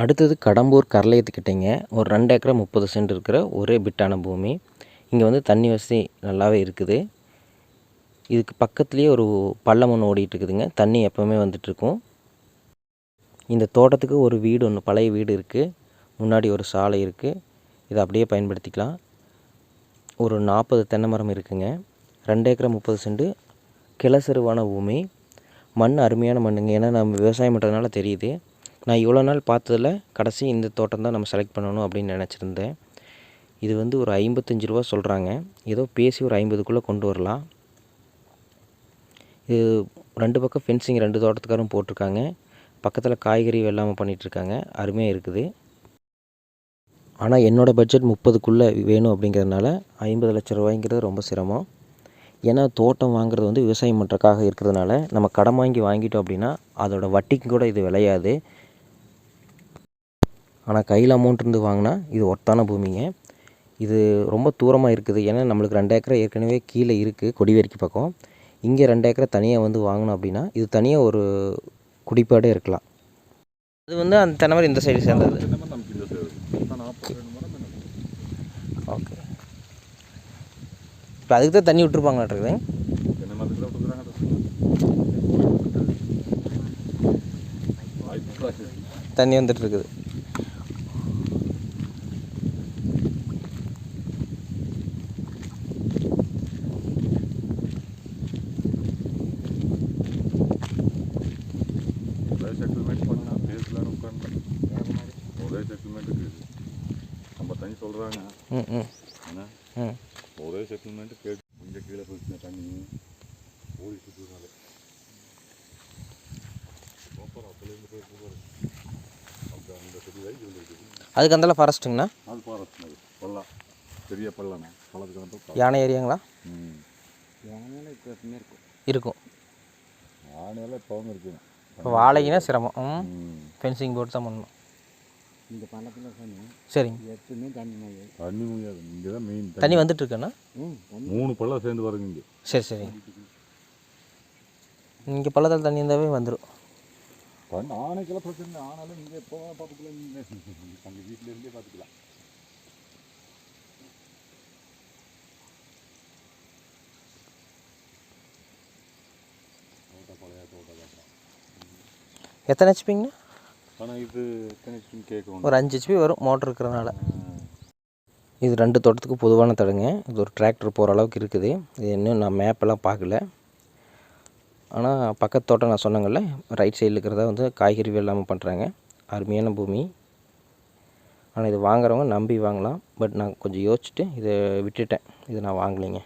அடுத்தது கடம்பூர் கரளையத்துக்கிட்டேங்க. ஒரு ரெண்டு ஏக்கரை முப்பது சென்ட் இருக்கிற ஒரே பிட்டான பூமி. இங்கே வந்து தண்ணி வசதி நல்லாவே இருக்குது. இதுக்கு பக்கத்துலேயே ஒரு பள்ளம் ஒன்று ஓடிட்டு இருக்குதுங்க தண்ணி எப்போவுமே வந்துட்டுருக்கும். இந்த தோட்டத்துக்கு ஒரு வீடு ஒன்று பழைய வீடு இருக்குது முன்னாடி ஒரு சாலை இருக்குது இதை அப்படியே பயன்படுத்திக்கலாம். ஒரு நாற்பது தென்னை மரம் இருக்குதுங்க ரெண்டு ஏக்கரை முப்பது சென்ட். கிளசருவான பூமி. மண் அருமையான மண்ணுங்க. ஏன்னா நம்ம விவசாயம் பண்ணுறதுனால தெரியுது. நான் இவ்வளோ நாள் பார்த்ததுல கடைசி இந்த தோட்டம் தான் நம்ம செலக்ட் பண்ணணும் அப்படின்னு நினச்சிருந்தேன். இது வந்து ஒரு ஐம்பத்தஞ்சு ரூபா சொல்கிறாங்க ஏதோ பேசி ஒரு ஐம்பதுக்குள்ளே கொண்டு வரலாம். இது ரெண்டு பக்கம் ஃபென்சிங் ரெண்டு தோட்டத்துக்காரும் போட்டிருக்காங்க. பக்கத்தில் காய்கறி வெள்ளாமை பண்ணிகிட்ருக்காங்க அருமையாக இருக்குது. ஆனால் என்னோடய பட்ஜெட் முப்பதுக்குள்ளே வேணும் அப்படிங்கிறதுனால ஐம்பது லட்ச ரூபாய்ங்கிறது ரொம்ப சிரமம். ஏன்னா தோட்டம் வாங்குறது வந்து விவசாயம் பண்ணுறக்காக இருக்கிறதுனால நம்ம கடன் வாங்கி வாங்கிட்டோம் அப்படின்னா அதோடய வட்டிக்கு கூட இது விளையாது. ஆனால் கையில் அமௌண்ட் இருந்து வாங்கினா இது ஒர்த்தான பூமிங்க. இது ரொம்ப தூரமாக இருக்குது. ஏன்னா நம்மளுக்கு ரெண்டு ஏக்கரை ஏற்கனவே கீழே இருக்குது கொடிவேரிக்கு பக்கம். இங்கே ரெண்டு ஏக்கரை தனியாக வந்து வாங்கினோம் அப்படின்னா இது தனியாக ஒரு குடிப்பாடே இருக்கலாம். அது வந்து அந்த தென்னை இந்த சைடு சேர்ந்தது. ஓகே இப்போ அதுக்கு தான் தண்ணி விட்டுருப்பாங்களாட்டுருக்குது தண்ணி வந்துட்டு இருக்குது. உட்காந்து ஒரே செட்டில்மெண்ட்டுக்கு ஐம்பத்தஞ்சு சொல்கிறாங்க ம் ம். என்ன ம். ஒரே செட்டில்மெண்ட்டு கேட்டு கொஞ்சம் கீழே போயிடுச்சு தண்ணி ஓடிட்டு சூப்பர் அப்போலேருந்து போயிட்டு பாரு அந்த அந்த செடி வரைக்கும் இருந்துருக்கு அதுக்கு அந்தளவு ஃபாரஸ்ட்டுங்கண்ணா அது ஃபாரஸ்ட் அது. பள்ளம் பெரிய பள்ளம் பள்ளத்துக்கு யானை ஏரியாங்களா? ம். யானையில் இப்போ எப்பவுமே இருக்கும். இருக்கும். ஆனையெல்லாம் இப்போவும் இருக்குங்க இப்போ வாழைக்குனா சிரமம். ஃபென்சிங் போட்டு தான் பண்ணணும். இந்த பள்ளத்தில் சரிங்க. எப்பவுமே தண்ணி தண்ணி முடியாது இங்கே தான் மெயின் தண்ணி வந்துட்டு இருக்கேண்ணா மூணு பள்ளம் சேர்ந்து வருங்க இங்கே. சரி சரிங்க இங்கே பள்ளத்தில் தண்ணி இருந்தாவே வந்துடும் ஆனைக்கெல்லாம் பிரச்சனை ஆனாலும் இங்கே எப்போ பார்த்துக்கலாம். அங்கே வீட்டிலேருந்தே பார்த்துக்கலாம் தோட்டம் பழைய தோட்டம் தான் எத்தனை ஹெச்பிங்கண்ணா ஆனால் இது கேட்கணும் ஒரு அஞ்சு ஹெச்பி வரும் மோட்ரு இருக்கிறனால இது ரெண்டு தோட்டத்துக்கு பொதுவான தடங்க. இது ஒரு டிராக்டர் போகிற அளவுக்கு இருக்குது. இது இன்னும் நான் மேப்பெல்லாம் பார்க்கல. ஆனால் பக்கத்து தோட்டம் நான் சொன்னேங்கல்ல ரைட் சைடில் இருக்கிறதா வந்து காய்கறி வெள்ளாமல் பண்ணுறாங்க அருமையான பூமி. ஆனால் இது வாங்குறவங்க நம்பி வாங்கலாம். பட் நான் கொஞ்சம் யோசிச்சுட்டு இதை விட்டுட்டேன். இதை நான் வாங்கலைங்க.